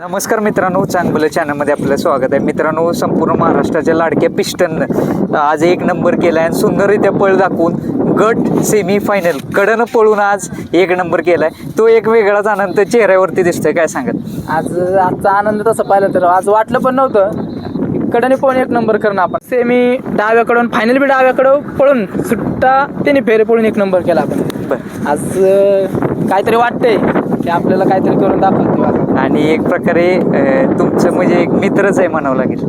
नमस्कार मित्रांनो चांगलं चॅनलमध्ये आपलं स्वागत आहे. मित्रांनो संपूर्ण महाराष्ट्राच्या लाडक्या पिस्टन आज एक नंबर केला आणि सुंदररित्या पळ दाखवून गट सेमी फायनल कडनं पळून आज एक नंबर केलाय. तो एक वेगळाच आनंद चेहऱ्यावरती दिसतोय काय सांगत आज आजचा आनंद तसं पाहिलं तर आज वाटलं पण नव्हतं. कडने पण एक नंबर करणं आपण. सेमी डाव्याकडून फायनल बी डाव्याकडं पळून सुट्टा त्याने फेरे पळून एक नंबर केला आपण. बरं. आज काहीतरी वाटतंय की आपल्याला काहीतरी करून दाखवते. आणि एक प्रकारे तुमचं म्हणजे एक मित्रच आहे म्हणावं लागेल.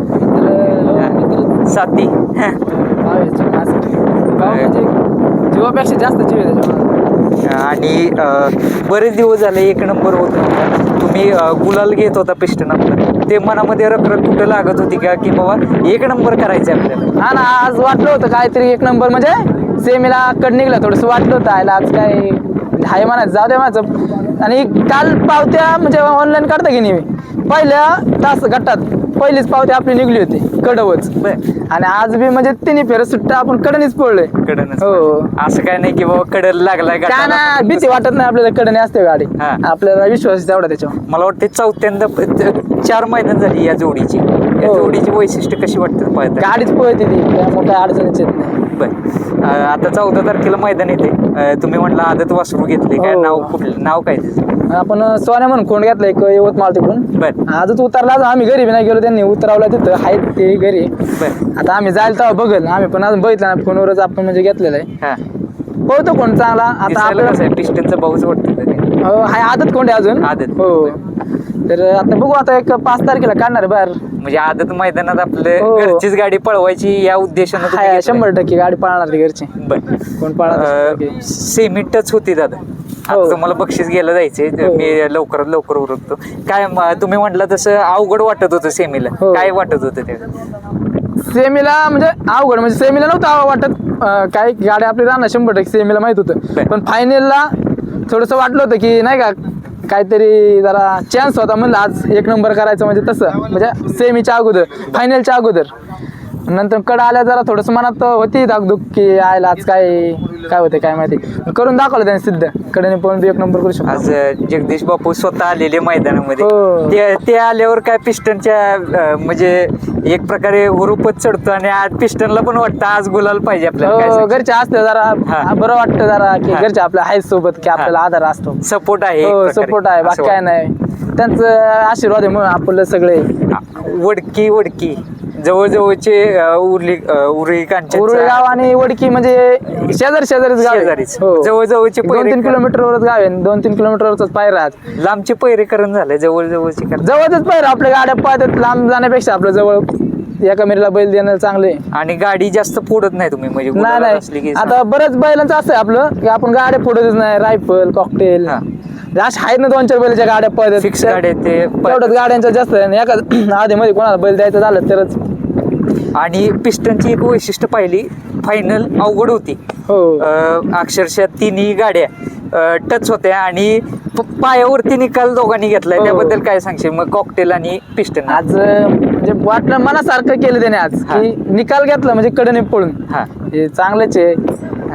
साथी. म्हणजे जीवापेक्षा जास्त जीव आहे आणि बरेच दिवस झाले एक नंबर होत नव्हता. तुम्ही गुलाल घेत होता पिस्टन आपलं ते मनामध्ये रखरख कुठं लागत होती का? की बाबा एक नंबर करायचं आपल्याला. हा ना आज वाटलं होतं काहीतरी एक नंबर. म्हणजे सेमीला कड निघलं थोडंसं वाटलं होतं आयला. आज काय हाय म्हणायचं जाऊ दे माझं आणि काल पावत्या म्हणजे ऑनलाईन काढता की नाही मी पहिल्या तास गटात पहिलीच पावती आपली निघली होती कडवच. आणि आज बी म्हणजे तिन्ही फेर सुट्टा आपण कडनीच पडलोय कडनच हो. असं काय नाही की बाबा कडल लागलाय. ना भीती वाटत नाही आपल्याला कडने असते गाडी. आपल्याला विश्वास तेवढा त्याच्यावर मला वाटते चौथ्यांदा चार मैदान झाली या जोडीची या हो. जोडीची वैशिष्ट्य कशी वाटतात गाडीच पळते ती त्यामुळे काय अडचणीच येत नाही बर. आता चौदा तारखेला मैदान येते तुम्ही म्हटलं आदत वासरू घेतले. काय हो. नाव कुठलं? नाव काय त्याचं? आपण सोन्या म्हणून कोण घेतला? एक यवतमाळ तिकडून. बर. आजच उतरला आज आम्ही घरी बी नाही गेलो. त्यांनी उतरावला तिथं. आहेत ते घरी. बर. आता आम्ही जायला तेव्हा बघल. आम्ही पण अजून बघितलं ना फोनवरच आपण म्हणजे घेतलेलं आहे. हा. पोहतो कोण चांगला. आता दिसायला कसं आपलं आहे पिस्टनचा भाऊच वाटतं हाय आदत कोंडे अजून? आदत. हो. तर आता बघू आता एक पाच तारखेला काढणार बाहेर म्हणजे आदत मैदानात आपलं हो. घरचीच गाडी पळवायची या उद्देशानं तुम्ही हाय घेतलंय. शंभर टक्के गाडी पाळणार ती घरची बर कोण पाळणार सेमी टच होती दादा आता हो. तुम्हाला बक्षीस घ्यायला जायचंय हो. मी लवकरात लवकर उरकतो काय म- तुम्ही म्हटलं तसं अवघड वाटत होतं सेमीला हो. काय वाटत होतं ते सेमीला म्हणजे अवघड म्हणजे सेमीला नव्हतं आव- वाटत अं, काय गाडी आपली राहणार शंभर टक्के सेमीला माहीत. होतं पण फायनलला थोडंसं वाटलं होतं की नाही का काहीतरी जरा चान्स होता म्हणलं आज एक नंबर करायचं म्हणजे तसं. म्हणजे सेमीच्या अगोदर फायनलच्या अगोदर. नंतर कड आल्या जरा थोडंसं मनात होती धाकधूक की आयला आज काय? काय होते काय माहिती. करून दाखवलं त्याने सिद्ध. कडेने पण एक नंबर करू शकतो. आज अं, जगदीश बापू स्वतः आलेले मैदानामध्ये. हो. ते ते आल्यावर काय पिस्टनच्या म्हणजे एक प्रकारे हुरूपच चढतो आणि आज पिस्टनला पण वाटतं आज गुलाल पाहिजे आपल्याला हो काय घरचे असते हा. जरा बरं वाटतं जरा की हा. घरचे आपल्या आहेत सोबत की आपल्याला आधार असतो. सपोर्ट आहे एक हो प्रकारे. सपोर्ट आहे. असं बाकी काय नाही. त्यांचं आशीर्वाद आहे म्हणून आपलं सगळे. वडकी वडकी. जवळजवळचे अं, उरली अं, उरळी गाव आणि वडकी म्हणजे शेजारी शेजारीच गाव आहे. शेजारीच. हो जवळजवळचे दोन तीन का? किलोमीटरवरच गाव आहे दोन तीन किलोमीटरवरच पायऱ्या आहेत लांबचे पैरेकरण झाले जवळ जवळचे करा जवळच पायऱ्या आपल्या गाड्या पाहतात लांब जाण्यापेक्षा आपलं जवळ एका मिरीला बैल देणं चांगले आणि गाडी जास्त फोडत नाही तुम्ही म्हणजे नाही गुलाबात असली की नाही आता बरेच बैलांचं असं आहे आपलं की आपण गाड्या फोडतच नाही रायफल कॉकटेल हा. अशा आहेत ना दोन चार बैलाच्या गाड्या पळतात फिक्स गाडी आहे ते. तेवढ्याच गाड्यांचं जास्त आहे आणि एका आधी मध्ये कोणाला बैल द्यायचं झालं तरच. आणि पिस्टनची एक वैशिष्ट्य पाहिली फायनल अवघड होती. हो. अक्षरशः तिन्ही गाड्या टच होत्या आणि पायावरती निकाल दोघांनी घेतलाय. हो. त्याबद्दल काय सांगशील? मग कॉकटेल आणि पिस्टन आज म्हणजे वाटलं मनासारखं केलं त्याने आज. की निकाल घेतला म्हणजे कडने पळून. हा. हे चांगलंच आहे.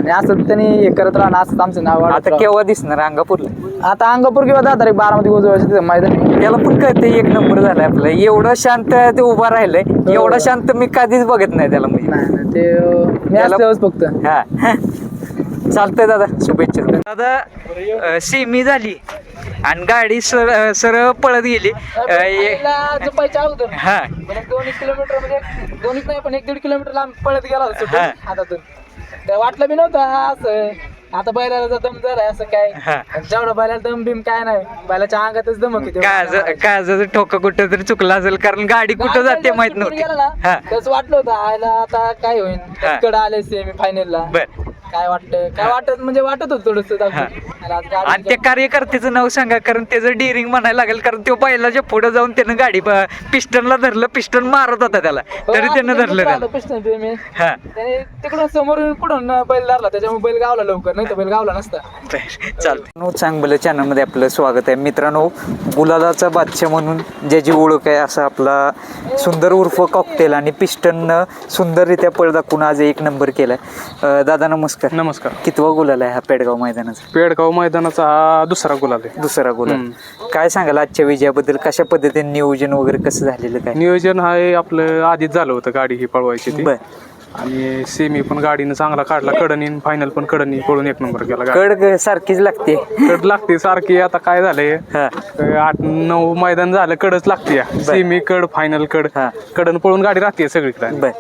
आणि असं त्यांनी हे करत राहणं असं आमचं नाव वाढत आता राहणं. केव्हा दिसणार अंगापूरला आता अंगापूर किंवा दहा तारीख बारामती गोजवायचं तिथं मैदान आहे. त्याला पण कळतं एक नंबर झालाय आपला. एवढं शांत ते उभा राहिलंय. एवढं शांत मी कधीच बघत नाही त्याला म्हणजे. नाही नाही, ते अं, मी त्याला- असल्यावरच फक्त. हा. चालतंय दादा शुभेच्छा. दादा सेमी झाली. आणि गाडी सर सरळ पळत गेली. अं, ए- झोपायच्या अगोदर. हा. पण एक दोन एक किलोमीटर म्हणजे दोन एक नाही पण एक दीड किलोमीटर लांब पळत गेला होता सुटून हा. हातातून. तर वाटलं बी नव्हतं असं. आता बैलाला दम झालाय असं काय? हा. जेवढं बैलाला दम बिम काय नाही बैलाच्या अंगातच दमक तेवढं. काज काजाचं ठोका कुठं तरी चुकला असेल कारण गाडी कुठं जाते माहीत नव्हती. हा. तसं वाटलं होतं आयला आता काय होईल हा. कडे आले सेमी फायनलला बर. काय वाटतं? काय वाटत म्हणजे वाटत होत थोडस. आणि त्या कार्यकर्त्याचं नाव सांगा कारण त्याचं डिरिंग म्हणायला लागेल कारण तो बैलाच्या पुढे जाऊन त्यानं गाडी पिस्टनला धरलं पिस्टन मारत होता त्याला. हो, तरी त्यानं धरलं त्याने तिकडून समोरून पुढून बैल धरला? त्याच्यामुळे बैल गावला लवकर नाही तर बैल गावला नसता. चालतं चांगलं चॅनलमध्ये आपलं स्वागत आहे. मित्रांनो गुलालाचा बादशाह म्हणून ज्याची ओळख आहे असा आपला सुंदर उर्फ कॉकटेल आणि पिस्टननं सुंदररित्या पळ दाखवून आज एक नंबर केलाय. अं, दादा नमस्कार. नमस्कार. नमस्कार. कितवा गुलाल आहे हा पेडगाव मैदानाचा? पेडगाव मैदानाचा हा दुसरा गुलाल आहे. दुसरा गुलाल. काय सांगाल आजच्या विजयाबद्दल? कशा पद्धतीने नियोजन वगैरे कसं झालेलं काय? नियोजन हा हे आपलं आधीच झालं होतं गाडी ही पळवायची ती. बर. आणि सेमी पण गाडीनं चांगला काढला. कडनी फायनल पण कडनी पळून एक नंबर केला गाडी. कड सारखीच लागते. कड लागते सारखी. आता काय झालंय? हा. अं, आठ नऊ मैदान झालं कडच लागते. सेमी कड फायनल कड. हा. कडन पळून गाडी राहते सगळीकडे. बर.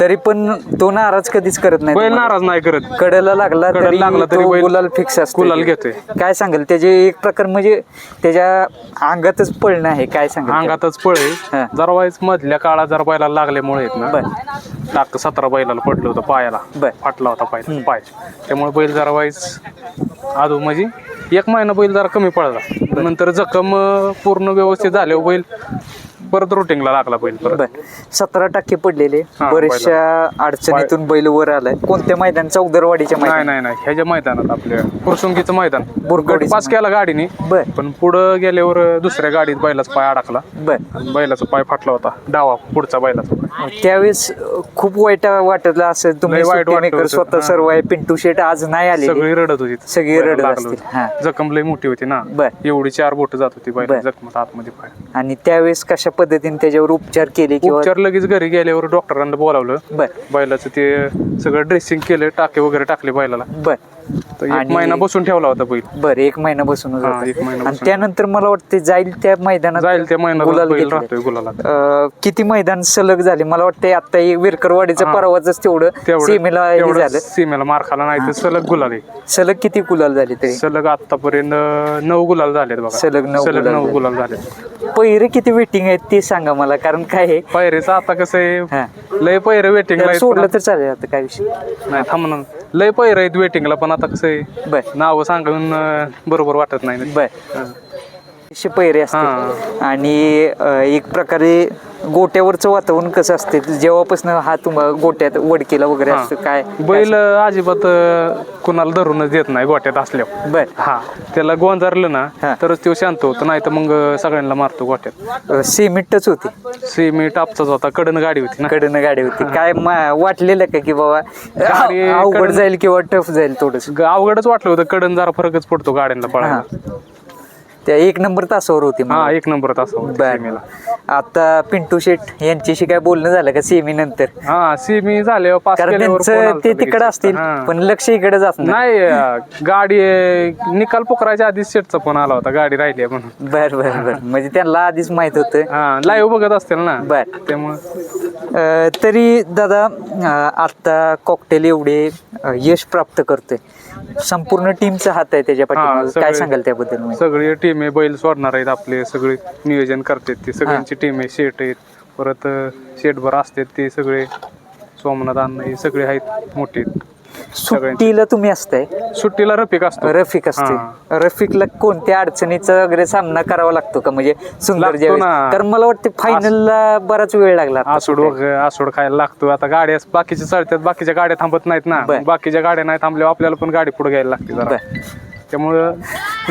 तरी पण तो नाराज कधीच करत नाही. बैल तुम्हाला. नाराज नाही करत. कडेला लागला कडेला तरी लागला तरी तो बैल गुलाल फिक्स असतो गुलाल घेतोय. काय सांगाल? त्याचे एक प्रकार म्हणजे त्याच्या अंगातच पळणं आहे. काय सांगाल? अंगातच पळ हा. जरा मधल्या काळात जरा बैलाला लागल्यामुळे आहेत बर. टाक सतरा बैलाला पडलं होतं पायाला. बर. फाटला होता पाय पाय. त्यामुळे बैल जरा वाईस आदू म्हणजे एक महिना बैल जरा कमी पडला. नंतर जखम अं, पूर्ण व्यवस्थित झाल्यावर बैल परत रुटीनला लागला बैल परत. बर. सतरा टक्के पडलेले. हा, बरेचशा अडचणीतून बैल वर आलाय. कोणत्या मैदान चौदरवाडीच्या नाही मैदान. नाही नाही. ह्याच्या मैदानात आपल्या पुरसुंगीचं मैदान. बुरगडीचं गट पास केला गाडीने बर. पण पुढं गेल्यावर दुसऱ्या गाडीत बैलाचा पाय अडकला. बर. आणि बैलाचा पाय फाटला होता. डावा पुढचा बैलाचा पाय. त्यावेळेस अं, खूप वाईट वाटलं असं तुम्ही लय वाईट सुट्टी वाटलं maker होतं. स्वतः हा. सर्व आहे पिंटू शेट आज नाही आले सगळी रडत होती. सगळी बैलाला रडत लागलं असतील. होतं. हा. जखम लय मोठी होती ना. बर. एवढी चार बोट जात होती बर. बैल जखमात आतमध्ये पाय. आणि त्यावेळेस कशा पद्धतीने त्याच्यावर उपचार केले किंवा उपचार लगेच घरी गेल्यावर डॉक्टरांना बोलावलं. बर. बैलाचं ते सगळं ड्रेसिंग केलं टाके वगैरे टाकले बैलाला. बर. तर एक आणि- महिना बसून ठेवला होता बैल. बर एक महिना बसून हा, एक महिना आणि बसून. त्यानंतर मला वाटतं जाईल त्या मैदानात जाईल त्या महिन्यात गुलाल बैल घेतले. राहतोय गुलाला अं, किती मैदान सलग झाले? मला वाटतं आता एक विरकरवाडीचं हा. परवाच तेवढं सीमेला हे तेवढं झालं. सीमेला मार खाला नाही तर सलग गुलाल आहे सलग किती गुलाल झाले तरी? सलग आतापर्यंत नऊ गुलाल झालेत बघा. सलग नऊ सलग गुलाल नऊ झाले. गुलाल झाले पहिरे किती वेटिंग आहेत ते सांगा मला कारण काय आहे? पैरेचं आता कसं हा. आहे लय पैरे त्याला सोडलं तर चालेल आता काय विषय. नाही थांब ना. लय पैरे आहेत वेटिंगला पण आता कसं आहे बर. नाव सांगून अं, बरोबर वाटत नाही. बर. असे पहिरे असते. आणि अं, एक प्रकारे गोट्यावरचं वातावरण कसं असते? जेव्हापासून हा तुम्हाला गोट्यात वडकेला वगैरे. असतं काय बैल अजिबात अं, कुणाला धरूनच देत नाही गोट्यात असल्यावर. बर. हा. त्याला गोंजारलं हा. ना तरच तो शांत होतो नाही तर मग अं, सगळ्यांना मारतो गोट्यात. सिमेंटच होती. सेमी टापचाच होता कडन गाडी होती ना. कडनं गाडी होती. काय मा- वाटलेलं का की बाबा गाडी अवघड कडनं- जाईल किंवा टफ जाईल थोडस? ग- अवघडच वाटलं होतं कडन जरा फरकच पडतो गाड्यांना पळायला. त्या एक नंबर तासावर होती हा. एक नंबर तास बर. आता पिंटू शेठ यांच्याशी काय बोलणं झालं का सेमी नंतर? हा सेमी झाल्यावर पास कारण केल्यावर फोन त्यांचं आलता ते. तिकडे असतील हा. पण लक्ष इकडेच असणार नाही. अं, गाडी अं, निकाल पुकरायच्या आधीच शेटचा फोन आला होता गाडी राहिली म्हणून. बर बर बर. म्हणजे त्यांना आधीच माहीत होतं. हा लाईव्ह बघत असतील ना. बर. त्यामुळे तरी दादा अं, आता कॉकटेल एवढे यश प्राप्त करतोय. संपूर्ण टीमचा हात आहे त्याच्या काय सांगाल त्याबद्दल? सगळी टीम आहे बैल सोडणार आहेत आपले सगळे नियोजन करतात ते. सगळ्यांची टीम आहे शेट आहेत. परत शेटभर असतात ते सगळे. सोमनाथ अण्णा हे सगळे आहेत मोठे सुट्टीला तुम्ही असताय? सुट्टीला रफिक असतो. रफिक असते रफिकला कोणत्या अडचणीचा वगैरे सामना करावा लागतो का? म्हणजे सुंदर लागतो ज्यावेळेस. ना. कारण मला वाटते फायनलला बराच वेळ लागला आसूड वगैरे आसूड खायला लागतो. आता गाड्या बाकीच्या चढतात बाकीच्या गाड्या थांबत नाहीत ना. बर. बाकीच्या गाड्या नाही थांबल्यावर आपल्याला पण गाडी पुढे घ्यायला लागते जरा. बर. त्यामुळं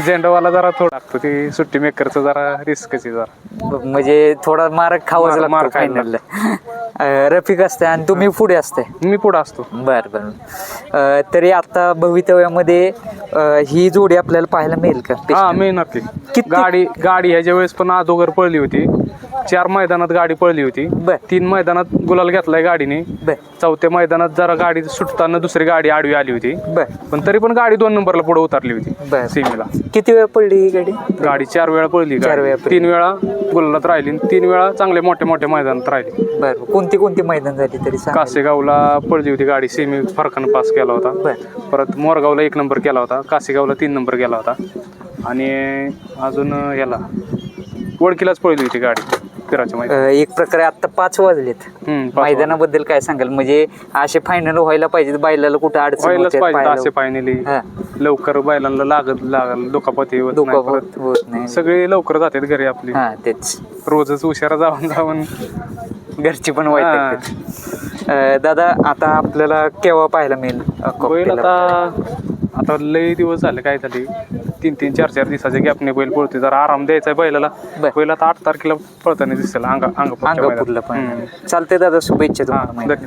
झेंडावाला जरा थोडं लागतो. ते सुट्टी मेकरचं जरा रिस्कच आहे जरा. म्हणजे थोडा मार खावाच मार- मार लागतो खायला फायनलला रफिक असते आणि तुम्ही पुढे असते मी पुढे असतो. बर बर. अं, तरी आता भवितव्यामध्ये अं, ही जोडी आपल्याला पाहायला मिळेल का? हा मी नक्की. किती- गाडी गाडी ह्याच्या वेळेस पण अगोदर पळली होती. चार मैदानात गाडी पळली होती. बर. तीन मैदानात गुलाल घेतलाय गाडीने. बर. चौथ्या मैदानात जरा गाडी सुटताना दुसरी गाडी आडवी आली होती. बर. पण तरी पण गाडी दोन नंबरला पुढे उतरली होती. बर. सीमेला. किती वेळ पडली ही गाडी? गाडी चार वेळा पळली चार गाडी. वेळा पळली. तीन वेळा गुलालात राहिली आणि तीन वेळा चांगले मोठ्या मोठ्या मैदानात राहिली. बर कोणती कोणती मैदान झाली तरी सांग. कासेगावला पळली होती गाडी. सेमी फरकानं पास केला होता. बर. परत मोरगावला एक नंबर केला होता. कासेगावला तीन नंबर केला होता. आणि अजून याला वडकीलाच पळली होती गाडी. फिराच्या मैदान अं, एक प्रकारे आता पाच वाजलेत. हम्म, पाच मैदानाबद्दल काय सांगाल? म्हणजे असे फायनल व्हायला पाहिजे बैलाला कुठं अडचण व्हायलाच होते पाहिजे पायाला. असे फायनली हा. लवकर बैलांना लागत लागल दुखापती होत नाही होत परत. होत नाही सगळे लवकर जातात घरी आपली हा तेच रोजच उशिरा जाऊन जाऊन घरची पण वाईट हा. दादा आता आपल्याला केव्हा पाहायला मिळेल अं, बैल cocktail? आता आता लय दिवस झाले काय झाले तीन तीन चार चार दिवसाच्या गॅपने बैल पळते जरा आराम द्यायचा बैलाला बर. बैल आता आठ तारखेला पळताना दिसेल अंगा अंगापूरच्या अंगापूरला. पण. चालते दादा शुभेच्छा धन्यवाद